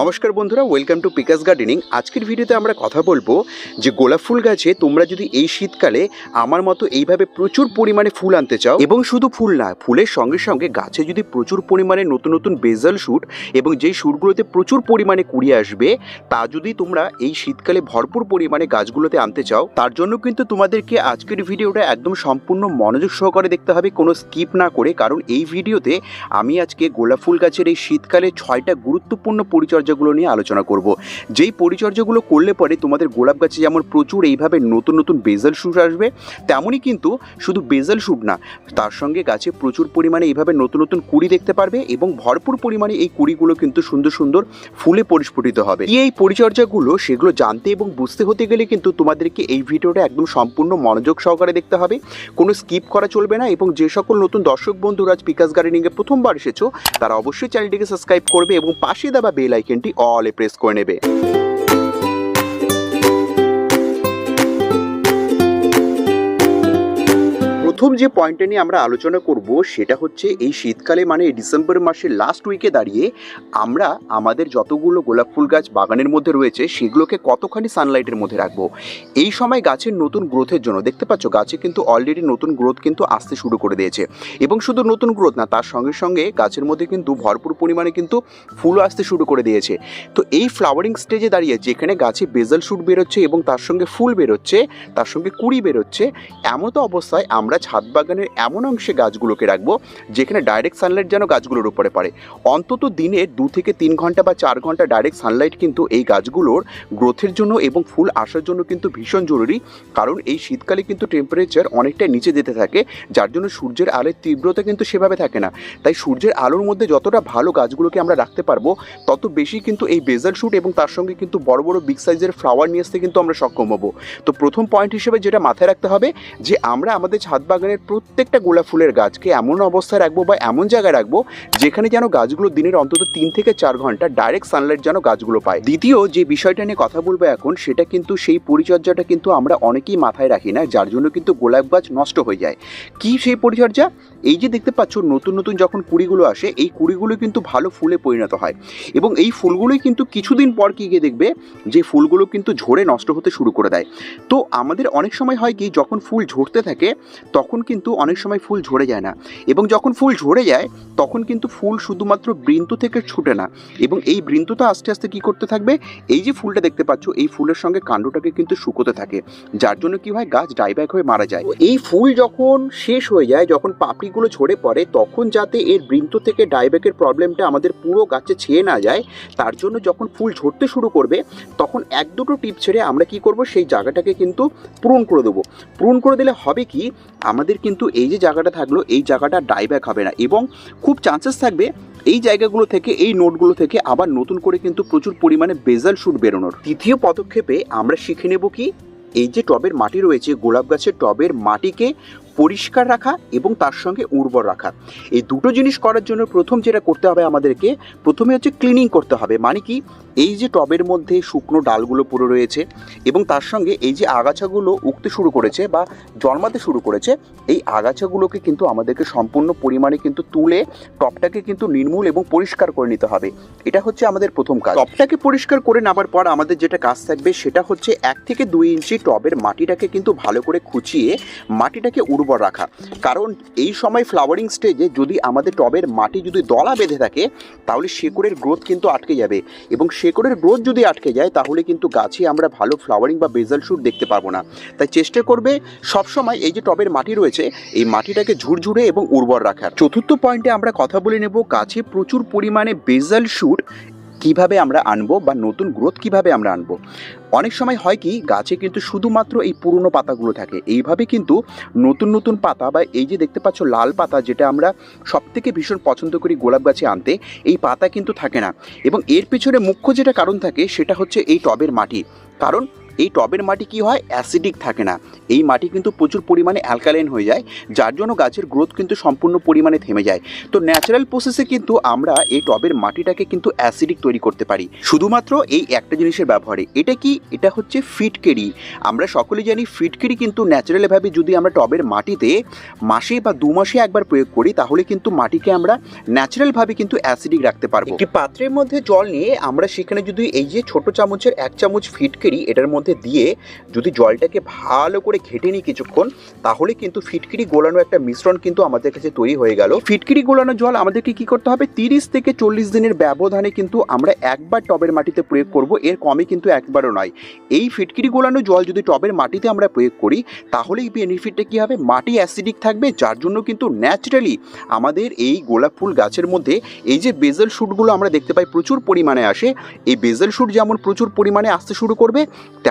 নমস্কার বন্ধুরা welcome to picas gardening আজকের ভিডিওতে আমরা কথা বলব যে গোলাপ ফুল গাছে তোমরা যদি এই শীতকালে আমার মতো এইভাবে প্রচুর পরিমাণে ফুল আনতে চাও, এবং শুধু ফুল না, ফুলের সঙ্গে সঙ্গে গাছে যদি প্রচুর পরিমাণে নতুন নতুন বেজাল শুট এবং যেই শুটগুলোতে প্রচুর পরিমাণে কুড়িয়ে আসবে, তা যদি তোমরা এই শীতকালে ভরপুর পরিমাণে গাছগুলোতে আনতে চাও, তার জন্য কিন্তু তোমাদেরকে আজকের ভিডিওটা একদম সম্পূর্ণ মনোযোগ সহকারে দেখতে হবে, কোনো স্কিপ না করে, কারণ এই ভিডিওতে আমি আজকে গোলাপ ফুল গাছের এই শীতকালে ছয়টা গুরুত্বপূর্ণ পরিচর্যাগুলো নিয়ে আলোচনা করব। যেই পরিচর্যাগুলো করলে পরে তোমাদের গোলাপ গাছে যেমন প্রচুর এইভাবে নতুন নতুন বেজাল শুট আসবে, তেমনই কিন্তু শুধু বেজাল শুট না, তার সঙ্গে গাছে প্রচুর পরিমাণে এইভাবে নতুন নতুন কুড়ি দেখতে পারবে এবং ভরপুর পরিমাণে এই কুড়িগুলো কিন্তু সুন্দর সুন্দর ফুলে পরিস্ফুটিত হবে। এই পরিচর্যাগুলো, সেগুলো জানতে এবং বুঝতে হতে গেলে কিন্তু তোমাদেরকে এই ভিডিওটা একদম সম্পূর্ণ মনোযোগ সহকারে দেখতে হবে। কোনো স্কিপ করা চলবে না এবং যে সকল নতুন দর্শক বন্ধুরা আজ পিকাস গার্ডেনিংয়ে প্রথমবার এসেছ, তারা অবশ্যই চ্যানেলটিকে সাবস্ক্রাইব করবে এবং পাশে দেওয়া বেল আইকনটি অলে প্রেস করে নেবে। প্রথম যে পয়েন্টটা নিয়ে আমরা আলোচনা করব, সেটা হচ্ছে এই শীতকালে মানে ডিসেম্বর মাসের লাস্ট উইকে দাঁড়িয়ে আমরা আমাদের যতগুলো গোলাপ ফুল গাছ বাগানের মধ্যে রয়েছে, সেগুলোকে কতখানি সানলাইটের মধ্যে রাখব? এই সময় গাছের নতুন গ্রোথের জন্য, দেখতে পাচ্ছ, গাছে কিন্তু অলরেডি নতুন গ্রোথ কিন্তু আসতে শুরু করে দিয়েছে। এবং শুধু নতুন গ্রোথ না, তার সঙ্গে সঙ্গে গাছের মধ্যে কিন্তু ভরপুর পরিমাণে কিন্তু ফুলও আসতে শুরু করে দিয়েছে। তো এই ফ্লাওয়ারিং স্টেজে দাঁড়িয়ে, যেখানে গাছে বেজাল শুট বেরোচ্ছে এবং তার সঙ্গে ফুল বেরোচ্ছে, তার সঙ্গে কুড়ি বেরোচ্ছে, এমতো অবস্থায় আমরা ছাদ বাগানের এমন অংশে গাছগুলোকে রাখব যেখানে ডাইরেক্ট সানলাইট যেন গাছগুলোর উপরে পড়ে। অন্তত দিনে দু থেকে তিন ঘণ্টা বা চার ঘণ্টা ডাইরেক্ট সানলাইট কিন্তু এই গাছগুলোর গ্রোথের জন্য এবং ফুল আসার জন্য কিন্তু ভীষণ জরুরি, কারণ এই শীতকালে কিন্তু টেম্পারেচার অনেকটাই নিচে যেতে থাকে, যার জন্য সূর্যের আলোর তীব্রতা কিন্তু সেভাবে থাকে না। তাই সূর্যের আলোর মধ্যে যতটা ভালো গাছগুলোকে আমরা রাখতে পারব, তত বেশি কিন্তু এই বেজাল শুট এবং তার সঙ্গে কিন্তু বড় বড় বিগ সাইজের ফ্লাওয়ার নিয়ে আসতে কিন্তু আমরা সক্ষম হব। তো প্রথম পয়েন্ট হিসেবে যেটা মাথায় রাখতে হবে যে আমরা আমাদের ছাদ বাগানের প্রত্যেকটা গোলাপ ফুলের গাছকে এমন অবস্থায় রাখব বা এমন জায়গায় রাখব যেখানে যেন গাছগুলো দিনের অন্তত তিন থেকে চার ঘণ্টা ডাইরেক্ট সানলাইট যেন গাছগুলো পায়। দ্বিতীয় যে বিষয়টা নিয়ে কথা বলব এখন, সেটা কিন্তু সেই পরিচর্যাটা কিন্তু আমরা অনেকেই মাথায় রাখি না, যার জন্য কিন্তু গোলাপ গাছ নষ্ট হয়ে যায়। কি সেই পরিচর্যা? এই যে দেখতে পাচ্ছ, নতুন নতুন যখন কুড়িগুলো আসে, এই কুড়িগুলো কিন্তু ভালো ফুলে পরিণত হয়। এবং এই ফুলগুলোই কিন্তু কিছুদিন পর কি গিয়ে দেখবে, যে ফুলগুলো কিন্তু ঝরে নষ্ট হতে শুরু করে দেয়। তো আমাদের অনেক সময় হয় কি, যখন ফুল ঝরতে থাকে, তখন কিন্তু অনেক সময় ফুল ঝরে যায় না। এবং যখন ফুল ঝরে যায়, তখন কিন্তু ফুল শুধুমাত্র বৃন্ত থেকে ছুটে না। এবং এই বৃন্তটা আস্তে আস্তে কি করতে থাকবে, এই যে ফুলটা দেখতে পাচ্ছ, এই ফুলের সঙ্গে কাণ্ডটাকে কিন্তু শুকোতে থাকে। যার জন্য কি হয়, গাছ ডাইব্যাক হয়ে মারা যায়। এই ফুল যখন শেষ হয়ে যায়, যখন পাপড়িগুলো ঝরে পড়ে, তখন যাতে এর বৃন্ত থেকে ডাইব্যাকের প্রবলেমটা আমাদের পুরো গাছে ছেয়ে না যায়, তার জন্য যখন ফুল ঝরতে শুরু করবে, তখন এক দুটো টিপ ছেড়ে আমরা কি করব, সেই জায়গাটাকে কিন্তু পূরণ করে দেবো। পূরণ করে দিলে হবে কি, আমাদের কিন্তু এই যে জায়গাটা থাকল, এই জায়গাটা ডাইব্যাক হবে না এবং খুব চান্সেস থাকবে এই জায়গাগুলো থেকে, এই নোটগুলো থেকে আবার নতুন করে কিন্তু প্রচুর পরিমাণে বেজাল শুট বেরোনোর। তৃতীয় পদক্ষেপে আমরা শিখে নেব কি, এই যে টবের মাটি রয়েছে, গোলাপ গাছের টবের মাটিকে পরিষ্কার রাখা এবং তার সঙ্গে উর্বর রাখা। এই দুটো জিনিস করার জন্য প্রথম যেটা করতে হবে আমাদেরকে, প্রথমে হচ্ছে ক্লিনিং করতে হবে। মানে কি? এই যে টবের মধ্যে শুকনো ডালগুলো পড়ে রয়েছে এবং তার সঙ্গে এই যে আগাছাগুলো উঠতে শুরু করেছে বা জন্মাতে শুরু করেছে, এই আগাছাগুলোকে কিন্তু আমাদেরকে সম্পূর্ণ পরিমাণে কিন্তু তুলে টপটাকে কিন্তু নির্মূল এবং পরিষ্কার করে নিতে হবে। এটা হচ্ছে আমাদের প্রথম কাজ। টপটাকে পরিষ্কার করে নেওয়ার পর আমাদের যেটা কাজ থাকবে সেটা হচ্ছে এক থেকে দুই ইঞ্চি টবের মাটিটাকে কিন্তু ভালো করে খুঁচিয়ে মাটিটাকে উর্বর রাখা। কারণ এই সময় ফ্লাওয়ারিং স্টেজে যদি আমাদের টবের মাটি যদি দলা বেঁধে থাকে, তাহলে শেকড়ের গ্রোথ কিন্তু আটকে যাবে। এবং শেকড়ের গ্রোথ যদি আটকে যায়, তাহলে কিন্তু গাছে আমরা ভালো ফ্লাওয়ারিং বা বেজাল শুট দেখতে পারব না। তাই চেষ্টা করবে সবসময় এই যে টবের মাটি রয়েছে, এই মাটিটাকে ঝুরঝুরে এবং উর্বর রাখার। চতুর্থ পয়েন্টে আমরা কথা বলে নেব, গাছে প্রচুর পরিমাণে বেজাল শুট কীভাবে আমরা আনব বা নতুন গ্রোথ কীভাবে আমরা আনব? অনেক সময় হয় কি, গাছে কিন্তু শুধুমাত্র এই পুরনো পাতাগুলো থাকে। এইভাবে কিন্তু নতুন নতুন পাতা বা এই যে দেখতে পাচ্ছ লাল পাতা যেটা আমরা সব থেকে ভীষণ পছন্দ করি গোলাপ গাছে আনতে, এই পাতা কিন্তু থাকে না। এবং এর পিছনে মুখ্য যেটা কারণ থাকে, সেটা হচ্ছে এই টবের মাটি। কারণ এই টবের মাটি কি হয়? অ্যাসিডিক থাকে না। এই মাটি কিন্তু প্রচুর পরিমাণে অ্যালকালাইন হয়ে যায়, যার জন্য গাছের গ্রোথ কিন্তু সম্পূর্ণ পরিমাণে থেমে যায়। তো ন্যাচারাল প্রসেসে কিন্তু আমরা এই টবের মাটিটাকে কিন্তু অ্যাসিডিক তৈরি করতে পারি। শুধুমাত্র এই একটা জিনিসের ব্যবহারে। এটা কি? এটা হচ্ছে ফিটকেরি আমরা সকলে জানি ফিটকেরি কিন্তু ন্যাচারালভাবে যদি আমরা টবের মাটিতে মাসে বা দু মাসে একবার প্রয়োগ করি, তাহলে কিন্তু মাটিকে আমরা ন্যাচারালভাবে কিন্তু অ্যাসিডিক রাখতে পারব। একটি পাত্রের মধ্যে জল নিয়ে আমরা সেখানে যদি এই যে ছোট চামচের এক চামচ ফিটকেরি এটার মধ্যে দিয়ে যদি জলটাকে ভালো করে ঘেটে নিই কিছুক্ষণ, তাহলে কিন্তু ফিটকিরি গোলানো একটা মিশ্রণ কিন্তু আমাদের কাছে তৈরি হয়ে গেল। ফিটকিরি গোলানো জল আমাদেরকে কি করতে হবে? তিরিশ থেকে চল্লিশ দিনের ব্যবধানে কিন্তু আমরা একবার টবের মাটিতে প্রয়োগ করব, এর কমে কিন্তু একবারও নয়। এই ফিটকিরি গোলানো জল যদি টবের মাটিতে আমরা প্রয়োগ করি তাহলে এই বেনিফিটটা কী হবে? মাটি অ্যাসিডিক থাকবে, যার জন্য কিন্তু ন্যাচারালি আমাদের এই গোলাপ ফুল গাছের মধ্যে এই যে বেজেল শ্যুটগুলো আমরা দেখতে পাই প্রচুর পরিমাণে আসে। এই বেজেল শ্যুট যেমন প্রচুর পরিমাণে আসতে শুরু করবে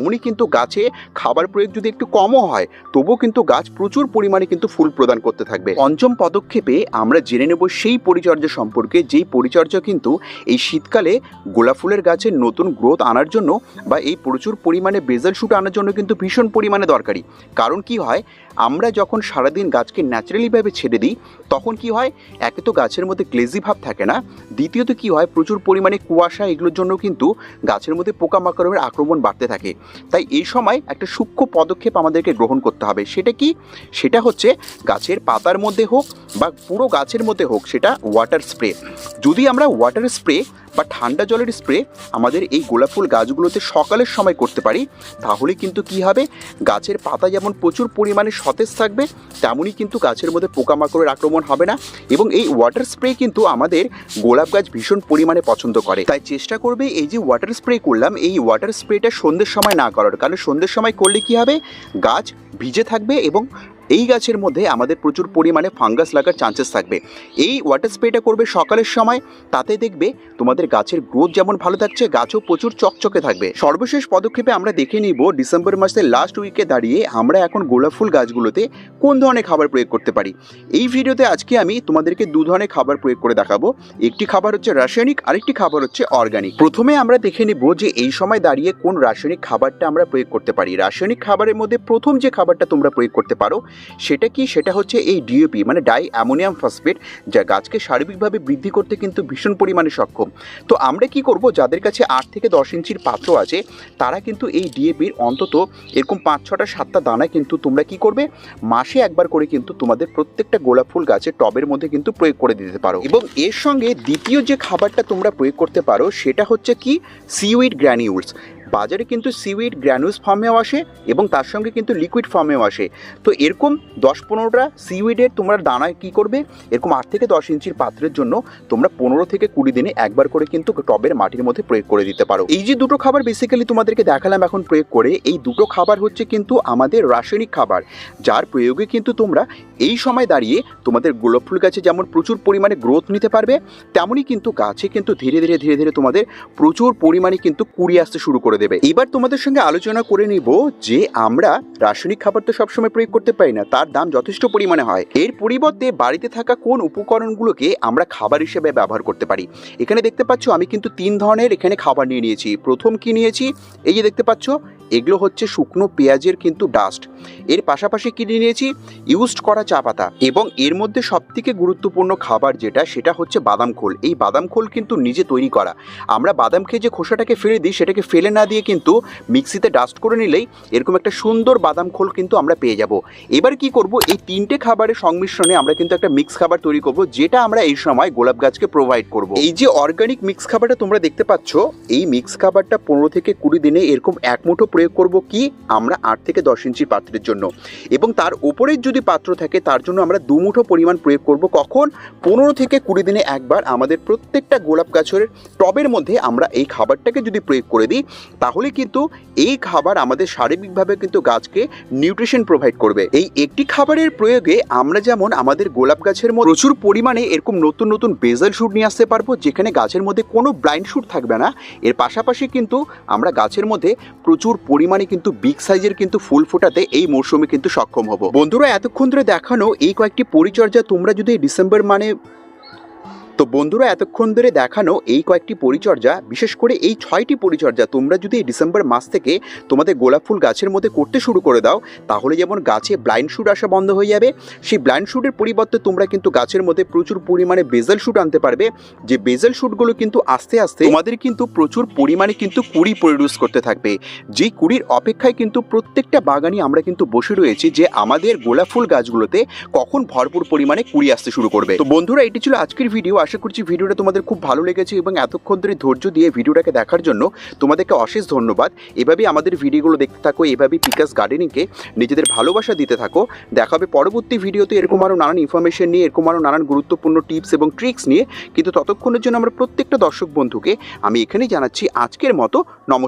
তেমনই কিন্তু গাছে খাবার প্রয়োগ যদি একটু কমও হয়, তবুও কিন্তু গাছ প্রচুর পরিমাণে কিন্তু ফুল প্রদান করতে থাকবে। পঞ্চম পদক্ষেপে আমরা জেনে নেব সেই পরিচর্যা সম্পর্কে, যেই পরিচর্যা কিন্তু এই শীতকালে গোলাপ ফুলের গাছের নতুন গ্রোথ আনার জন্য বা এই প্রচুর পরিমাণে বেজাল শুট আনার জন্য কিন্তু ভীষণ পরিমাণে দরকারি। কারণ কি হয়? আমরা যখন সারাদিন গাছকে ন্যাচারালিভাবে ছেড়ে দিই, তখন কি হয়? একে তো গাছের মধ্যে গ্লেজি ভাব থাকে না। দ্বিতীয়ত কি হয়? প্রচুর পরিমাণে কুয়াশা, এগুলোর জন্য কিন্তু গাছের মধ্যে পোকামাকড়ের আক্রমণ বাড়তে থাকে। তাই এই সময় একটা সূক্ষ্ম পদক্ষেপ আমাদেরকে গ্রহণ করতে হবে। সেটা কি? সেটা হচ্ছে গাছের পাতার মধ্যে হোক বা পুরো গাছের মধ্যে হোক, সেটা ওয়াটার স্প্রে যদি আমরা ওয়াটার স্প্রে বা ঠান্ডা জলের স্প্রে আমাদের এই গোলাপ ফুল গাছগুলোতে সকালের সময় করতে পারি, তাহলে কিন্তু কি হবে? গাছের পাতা যেমন প্রচুর পরিমাণে সতেজ থাকবে, তেমনই কিন্তু গাছের মধ্যে পোকামাকড়ের আক্রমণ হবে না এবং এই ওয়াটার স্প্রে কিন্তু আমাদের গোলাপ গাছ ভীষণ পরিমাণে পছন্দ করে। তাই চেষ্টা করবে এই যে ওয়াটার স্প্রে করলাম, এই ওয়াটার স্প্রেটা সন্ধ্যের সময় না করার। কারণ সন্ধ্যের সময় করলে কি হবে? গাছ ভিজে থাকবে এবং এই গাছের মধ্যে আমাদের প্রচুর পরিমাণে ফাঙ্গাস লাগার চান্সেস থাকবে। এই ওয়াটার স্প্রেটা করবে সকালের সময়, তাতে দেখবে তোমাদের গাছের গ্রোথ যেমন ভালো থাকছে, গাছও প্রচুর চকচকে থাকবে। সর্বশেষ পদক্ষেপে আমরা দেখে নিব ডিসেম্বর মাসের লাস্ট উইকে দাঁড়িয়ে আমরা এখন গোলাপ ফুল গাছগুলোতে কোন ধরনের খাবার প্রয়োগ করতে পারি। এই ভিডিওতে আজকে আমি তোমাদেরকে দু ধরনের খাবার প্রয়োগ করে দেখাবো। একটি খাবার হচ্ছে রাসায়নিক, আরেকটি খাবার হচ্ছে অর্গানিক প্রথমে আমরা দেখে নিব যে এই সময় দাঁড়িয়ে কোন রাসায়নিক খাবারটা আমরা প্রয়োগ করতে পারি। রাসায়নিক খাবারের মধ্যে প্রথম যে খাবারটা তোমরা প্রয়োগ করতে পারো সেটা কি? সেটা হচ্ছে এই ডিএপি মানে ডাই অ্যামোনিয়াম ফসফেট, যা গাছকে সার্বিকভাবে বৃদ্ধি করতে কিন্তু ভীষণ পরিমাণে সক্ষম। তো আমরা কি করব? যাদের কাছে আট থেকে দশ ইঞ্চির পাত্র আছে, তারা কিন্তু এই ডিএপির অন্তত এরকম পাঁচ, ছটা, সাতটা দানা কিন্তু তোমরা কি করবে? মাসে একবার করে কিন্তু তোমাদের প্রত্যেকটা গোলাপ ফুল গাছের টবের মধ্যে কিন্তু প্রয়োগ করে দিতে পারো। এবং এর সঙ্গে দ্বিতীয় যে খাবারটা তোমরা প্রয়োগ করতে পারো, সেটা হচ্ছে কি? সিউইড গ্র্যানিউলস বাজারে কিন্তু সিউইড গ্র্যানুলস ফর্মেও আসে এবং তার সঙ্গে কিন্তু লিকুইড ফর্মেও আসে। তো এরকম দশ পনেরোটা সিউইডের তোমরা দানায় কী করবে? এরকম আট থেকে দশ ইঞ্চির পাত্রের জন্য তোমরা পনেরো থেকে কুড়ি দিনে একবার করে কিন্তু টবের মাটির মধ্যে প্রয়োগ করে দিতে পারো। এই যে দুটো খাবার বেসিক্যালি তোমাদেরকে দেখালাম এখন প্রয়োগ করে, এই দুটো খাবার হচ্ছে কিন্তু আমাদের রাসায়নিক খাবার, যার প্রয়োগে কিন্তু তোমরা এই সময় দাঁড়িয়ে তোমাদের গোলাপ ফুল গাছে যেমন প্রচুর পরিমাণে গ্রোথ নিতে পারবে, তেমনই কিন্তু গাছে কিন্তু ধীরে ধীরে ধীরে ধীরে তোমাদের প্রচুর পরিমাণে কিন্তু কুড়ি আসতে শুরু করে দেবে। এবার তোমাদের সঙ্গে আলোচনা করে নিব যে আমরা রাসায়নিক খাবার তো সবসময় প্রয়োগ করতে পারি না, তার দাম যথেষ্ট পরিমাণে হয়। এর পরিবর্তে বাড়িতে থাকা কোন উপকরণগুলোকে আমরা খাবার হিসেবে ব্যবহার করতে পারি। এখানে দেখতে পাচ্ছ আমি কিন্তু তিন ধরনের এখানে খাবার নিয়ে নিয়েছি। প্রথম কি নিয়েছি? এই যে দেখতে পাচ্ছ এগুলো হচ্ছে শুকনো পেঁয়াজের কিন্তু ডাস্ট এর পাশাপাশি কিনে নিয়েছি? ইউজড করা চা পাতা। এবং এর মধ্যে সবথেকে গুরুত্বপূর্ণ খাবার যেটা, সেটা হচ্ছে বাদাম খোল। এই বাদাম খোল কিন্তু নিজে তৈরি করা। আমরা বাদাম খেয়ে যে খোসাটাকে ফেলে দিই, সেটাকে ফেলে না দিয়ে কিন্তু মিক্সিতে ডাস্ট করে নিলেই এরকম একটা সুন্দর বাদাম খোল কিন্তু আমরা পেয়ে যাব। এবার কি করব? এই তিনটে খাবারের সংমিশ্রণে আমরা কিন্তু একটা মিক্স খাবার তৈরি করব, যেটা আমরা এই সময় গোলাপ গাছকে প্রোভাইড করব। এই যে অর্গানিক মিক্স খাবারটা তোমরা দেখতে পাচ্ছ, এই মিক্স খাবারটা পনেরো থেকে কুড়ি দিনে এরকম এক মুঠো প্রয়োগ করব কি? আমরা আট থেকে দশ ইঞ্চি পাত্রের জন্য। এবং তার উপরের যদি পাত্র থাকে, তার জন্য আমরা দু মুঠো পরিমাণ প্রয়োগ করব। কখন? পনেরো থেকে কুড়ি দিনে একবার আমাদের প্রত্যেকটা গোলাপ গাছের টবের মধ্যে আমরা এই খাবারটাকে যদি প্রয়োগ করে দিই, তাহলে কিন্তু এই খাবার আমাদের শারীরিকভাবে কিন্তু গাছকে নিউট্রিশন প্রোভাইড করবে। এই একটি খাবারের প্রয়োগে আমরা যেমন আমাদের গোলাপ গাছের মধ্যে প্রচুর পরিমাণে এরকম নতুন নতুন বেজাল শুট নিয়ে আসতে পারব, যেখানে গাছের মধ্যে কোনো ব্লাইন্ড শুট থাকবে না, এর পাশাপাশি কিন্তু আমরা গাছের মধ্যে প্রচুর পরিমাণে কিন্তু বিগ সাইজের কিন্তু ফুল ফোটাতে এই মরশুমে কিন্তু সক্ষম হব। বন্ধুরা, এতক্ষণ ধরে দেখানো এই কয়েকটি পরিচর্যা তোমরা যদি ডিসেম্বর মানে তো বন্ধুরা, এতক্ষণ ধরে দেখানো এই কয়েকটি পরিচর্যা, বিশেষ করে এই ছয়টি পরিচর্যা তোমরা যদি এই ডিসেম্বর মাস থেকে তোমাদের গোলাপ ফুল গাছের মধ্যে করতে শুরু করে দাও, তাহলে যেমন গাছে ব্লাইন্ড শুট আসা বন্ধ হয়ে যাবে, সেই ব্লাইন্ড শুটের পরিবর্তে তোমরা কিন্তু গাছের মধ্যে প্রচুর পরিমাণে বেজেল শুট আনতে পারবে। যে বেজেল শুটগুলো কিন্তু আস্তে আস্তে তোমাদের কিন্তু প্রচুর পরিমাণে কিন্তু কুড়ি প্রডিউস করতে থাকবে। যে কুড়ির অপেক্ষায় কিন্তু প্রত্যেকটা বাগানই আমরা কিন্তু বসে রয়েছি যে আমাদের গোলাপ ফুল গাছগুলোতে কখন ভরপুর পরিমাণে কুড়ি আসতে শুরু করবে। তো বন্ধুরা, এটি ছিল আজকের ভিডিও আশা করছি ভিডিওটা তোমাদের খুব ভালো লেগেছে এবং এতক্ষণ ধরে ধৈর্য দিয়ে ভিডিওটাকে দেখার জন্য তোমাদেরকে অশেষ ধন্যবাদ। এভাবেই আমাদের ভিডিওগুলো দেখতে থাকো, এভাবেই পিকাস গার্ডেনিংকে নিজেদের ভালোবাসা দিতে থাকো। দেখা হবে পরবর্তী ভিডিওতে এরকম আরও নানান ইনফরমেশন নিয়ে, এরকম আরও নানান গুরুত্বপূর্ণ টিপস এবং ট্রিক্স নিয়ে। কিন্তু ততক্ষণের জন্য আমরা প্রত্যেকটা দর্শক বন্ধুকে আমি এখানেই জানাচ্ছি আজকের মতো, নমস্কার।